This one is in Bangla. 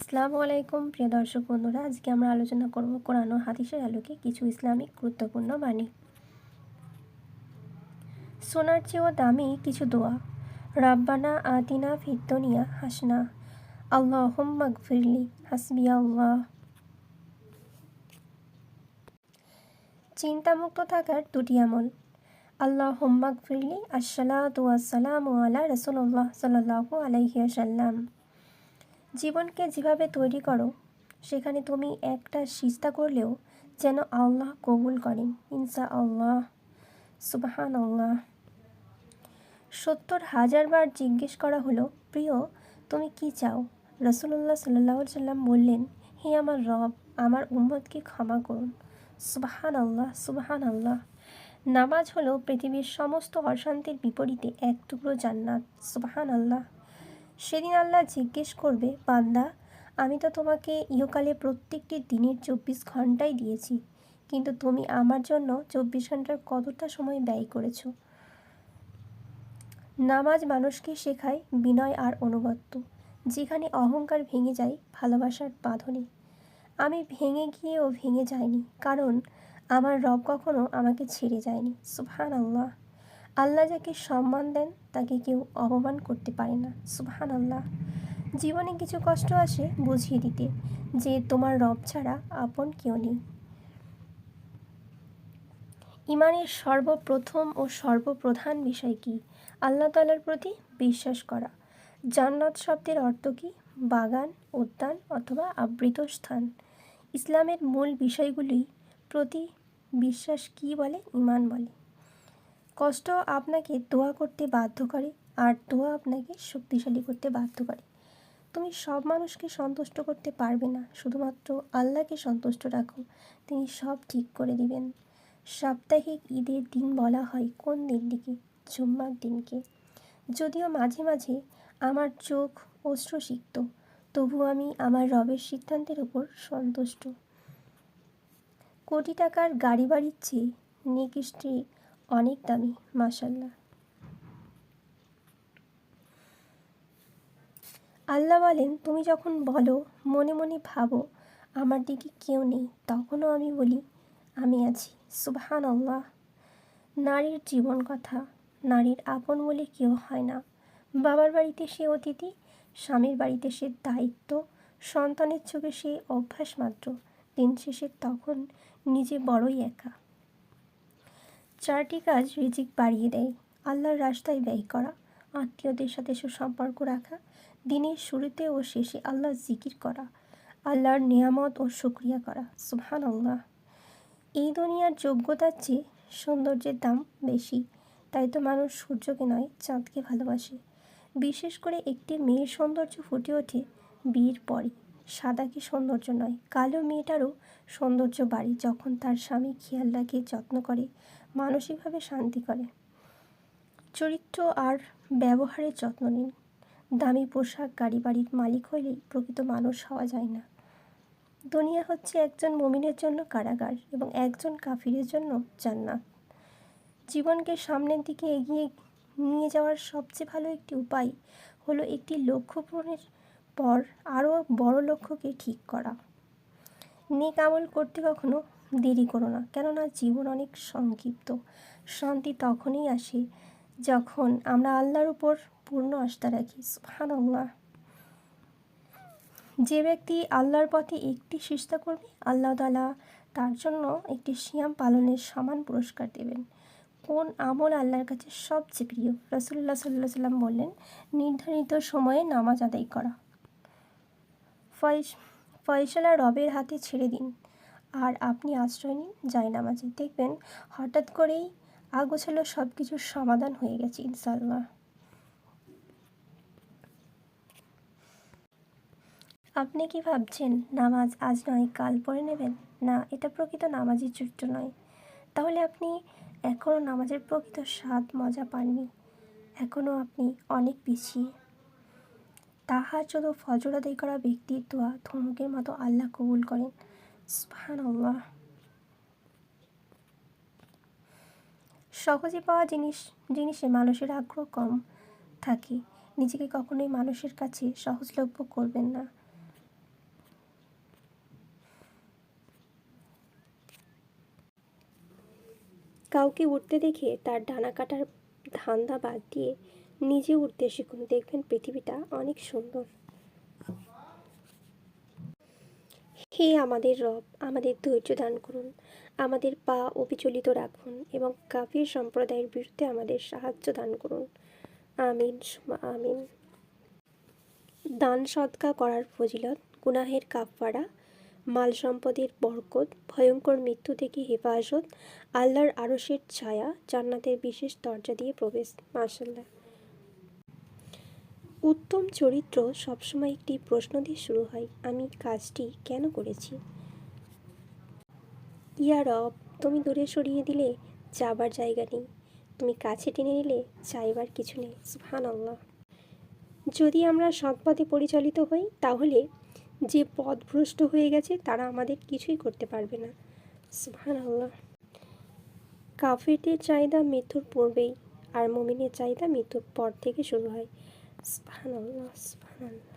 আসসালামু আলাইকুম, প্রিয় দর্শক বন্ধুরা। আজকে আমরা আলোচনা করব কোরআন ও হাদিসের আলোকে কিছু ইসলামিক গুরুত্বপূর্ণ বাণী। সোনার চেয়েও দামি কিছু দোয়া। রাব্বানা আতিনা ফিদ্দনিয়া হাসনা। আল্লাহ ফিরলি হাসবি আল্লাহ চিন্তামুক্ত থাকার দুটি আমল। আল্লাহ হোম্মাক ফিরলি আসসালাতু আসসালাম আলা রসুল্লাহ সাল্লাহ আলাইসাল্লাম জীবনকে যেভাবে তৈরি করো, সেখানে তুমি একটা সিস্তা করলেও যেন আল্লাহ কবুল করেন। ইনসা আল্লাহ। সুবাহান আল্লাহ সত্তর হাজার বার জিজ্ঞেস করা হলো, প্রিয়, তুমি কি চাও? রসুল্লাহ সাল্লাহ সাল্লাম বললেন, হে আমার রব, আমার উম্মতকে ক্ষমা করুন। সুবাহান আল্লাহ সুবাহান আল্লাহ নামাজ হলো পৃথিবীর সমস্ত অশান্তির বিপরীতে এক টুকরো জান্নাত। সুবাহান আল্লাহ সেদিন আল্লাহ জিজ্ঞেস করবে, বান্দা, আমি তো তোমাকে ইহকালে প্রত্যেকটি দিনের চব্বিশ ঘন্টাই দিয়েছি, কিন্তু তুমি আমার জন্য চব্বিশ ঘণ্টার কতটা সময় ব্যয় করেছ? নামাজ মানুষকে শেখায় বিনয় আর অনুগত্য, যেখানে অহংকার ভেঙে যায় ভালোবাসার বাঁধনে। আমি ভেঙে গিয়েও ভেঙে যাইনি, কারণ আমার রব কখনো আমাকে ছেড়ে যায়নি। সুফান আল্লাহ আল্লাহ যাকে সম্মান দেন, তাকে কেউ অপমান করতে পারে না। সুবহান আল্লাহ জীবনে কিছু কষ্ট আসে বুঝিয়ে দিতে, যে তোমার রব ছাড়া আপন কেউ নেই। ইমানের সর্বপ্রথম ও সর্বপ্রধান বিষয় কি? আল্লাহ তালার প্রতি বিশ্বাস করা। জান্নাত শব্দের অর্থ কি? বাগান, উদ্যান অথবা আবৃত স্থান। ইসলামের মূল বিষয়গুলি প্রতি বিশ্বাস কি বলে? ইমান বলে। কষ্ট আপনাকে দোয়া করতে বাধ্য করে আর দোয়া আপনাকে শক্তিশালী করতে বাধ্য করে। তুমি সব মানুষকে সন্তুষ্ট করতে পারবে না, শুধুমাত্র আল্লাহকে সন্তুষ্ট রাখো। তিনি সব ঠিক করে দিবেন। সাপ্তাহিক ঈদের দিন বলা হয় কোন দিনটিকে? জুম্মার দিনকে। যদিও মাঝে মাঝে আমার চোখ শিখত তবু আমি আমার রবের সিদ্ধান্তের উপর সন্তুষ্ট। কোটি টাকার গাড়ি বাড়ির চেয়ে নিক স্ত্রী অনেক দামি মাসাল্লাহ আল্লাহ বলেন, তুমি যখন বলো, মনে মনে ভাবো, আমার দিকে কেউ নেই, তখনও আমি বলি, আমি আছি। সুবহান আল্লাহ নারীর জীবন কথা, নারীর আপন বলে কেউ হয় না। বাবার বাড়িতে সে অতিথি, স্বামীর বাড়িতে সে দায়িত্ব, সন্তানের চোখে সে অভ্যাস মাত্র। দিন শেষে তখন নিজে বড়ই একা। চারটি কাজ রিজিক বাড়িয়ে দেয়। আল্লাহর রাস্তায় ব্যয় করা, আত্মীয়দের সাথে সুসম্পর্ক রাখা, দিনের শুরুতে ও শেষে আল্লাহ জিকির করা, আল্লাহর নিয়ামত ও শুক্রিয়া করা। সুহান আল্লাহ এই দুনিয়ার যোগ্যতার চেয়ে সৌন্দর্যের দাম বেশি, তাই তো মানুষ সূর্যকে নয়, চাঁদকে ভালোবাসে। বিশেষ করে একটি মেয়ের সৌন্দর্য ফুটে ওঠে বিয়ের পরে সাদা কি সৌন্দর্য নয়, কালো মেয়েটারও সৌন্দর্য বাড়ে যখন তার স্বামী খেয়াল রাখে, যত্ন করে মানসিকভাবে শান্তি করে। চরিত্র আর ব্যবহারের যত্ন নিন। দামি পোশাক গাড়ি বাড়ির মালিক হইলেই প্রকৃত মানুষ হওয়া যায় না। দুনিয়া হচ্ছে একজন মমিনের জন্য কারাগার এবং একজন কাফিরের জন্য জান্নাত। জীবনকে সামনের দিকে এগিয়ে নিয়ে যাওয়ার সবচেয়ে ভালো একটি উপায় হলো একটি লক্ষ্য পূরণের পর আরও বড় লক্ষ্যকে ঠিক করা। নেক আমল করতে কখনো দেরি করো না। কেননা জীবন অনেক সংক্ষিপ্ত। শান্তি তখনই আসে যখন আমরা আল্লাহর উপর পূর্ণ আস্থা রাখি। সুহান যে ব্যক্তি আল্লাহর পথে একটি চেষ্টা করবে, আল্লাহ তালা তার জন্য একটি সিয়াম পালনের সমান পুরস্কার দেবেন। কোন আমল আল্লাহর কাছে সবচেয়ে প্রিয়? রসুল্লাহ সাল্লাহ সাল্লাম বললেন, নির্ধারিত সময়ে নামাজ আদায় করা। ফয়সলা রবের হাতে ছেড়ে দিন। আর আপনি আশ্রয় নিন নামাজে। দেখবেন হঠাৎ করেই আগোছালো সব কিছুর সমাধান হয়ে গেছে ইনশাল্লাহ আপনি কি ভাবছেন, নামাজ আজ নয়, কাল পরে নেবেন? না, এটা প্রকৃত নামাজের চরিত্র নয়। তাহলে আপনি এখনও নামাজের প্রকৃত স্বাদ, মজা পাননি? এখনও আপনি অনেক পিছিয়ে। তাহার যদি ফজর আদায় করা ব্যক্তির দোয়া ধনুকের মতো আল্লাহ কবুল করেন। সুবহানাল্লাহ। সহজে পাওয়া জিনিস, জিনিসে মানুষের আগ্রহ কম থাকে। নিজেকে কখনোই মানুষের কাছে সহজলভ্য করবেন না। কাউকে উঠতে দেখে তার ডানা কাটার ধান্দা বাদ দিয়ে নিজে উঠতে শিখুন। দেখবেন পৃথিবীটা অনেক সুন্দর। হে আমাদের রব, আমাদের ধৈর্য দান করুন, আমাদের পা অবিচলিত রাখুন এবং কাফির সম্প্রদায়ের বিরুদ্ধে আমাদের সাহায্য দান করুন। আমিন আমিন। দান সৎকা করার ফজিলত, গুনাহের কাফফারা, মাল সম্পদের বরকত, ভয়ঙ্কর মৃত্যু থেকে হেফাজত, আল্লাহর আরশের ছায়া, জান্নাতের বিশেষ দরজা দিয়ে প্রবেশ মাসাল্লাহ উত্তম চরিত্র সবসময় একটি প্রশ্ন দিয়ে শুরু হয়, আমি কাজটি কেন করেছি? ইয়া রব, তুমি দূরে সরিয়ে দিলে যাবার জায়গা নেই। তুমি কাছে টেনে নিলে চাইবার কিছু নেই সুহান আল্লাহ যদি আমরা সৎপথে পরিচালিত হই, তাহলে যে পথভ্রষ্ট হয়ে গেছে, তারা আমাদের কিছুই করতে পারবে না সুহান আল্লাহ কাফেরদের চাহিদা মৃত্যুর পূর্বেই, আর মমিনের চাহিদা মৃত্যুর পর থেকে শুরু হয়। সুবহানাল্লাহ সুবহানাল্লাহ